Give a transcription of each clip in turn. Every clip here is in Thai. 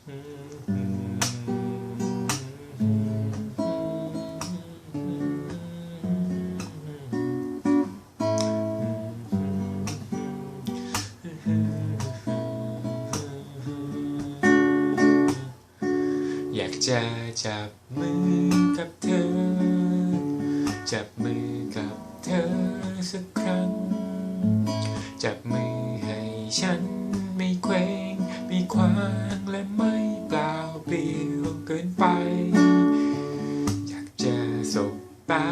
อยากจะจับมือกับเธอ จับมือกับเธอสักครั้ง จับมือให้ฉันไม่เคว้ง สบตา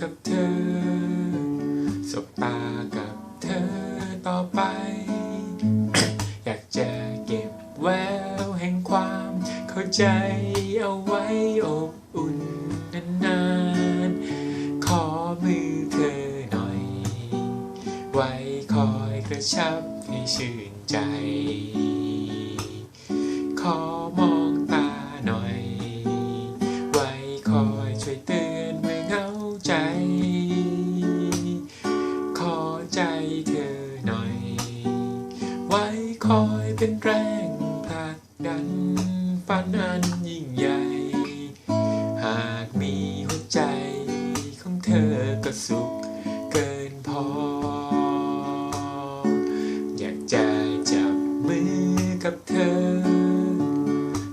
กับเธอ สบตากับเธอต่อไป อยากจะเก็บแววแห่งความเข้าใจเอาไว้อบอุ่นนานๆ ขอมือเธอหน่อย ไว้คอยกระชับให้ชื่นใจ ขอมอง ว้คอยเป็นแรงผลักดันฝันอันยิ่งใหญ่ หากมีหัวใจของเธอก็สุขเกินพอ อยากจะจับมือกับเธอ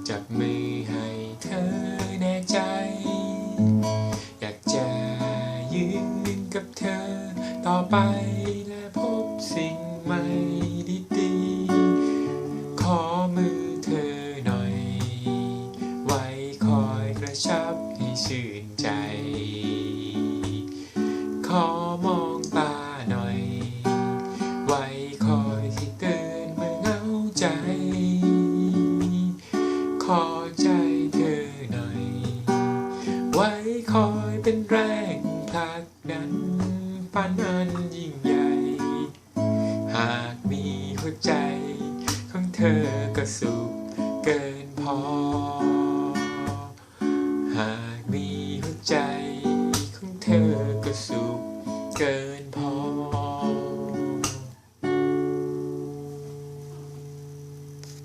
จับมือให้เธอแน่ใจ อยากจะยืนกับเธอต่อไปและพบสิ่งใหม่ดี ขอมองตาหน่อย ไว้คอยที่เตือนเมื่อเหงาใจ ขอใจเธอหน่อย ไว้คอยเป็นแรงผลักดันฝันอันยิ่งใหญ่ หากมีหัวใจของเธอก็สุขเกินพอ หากมีหัวใจ ของ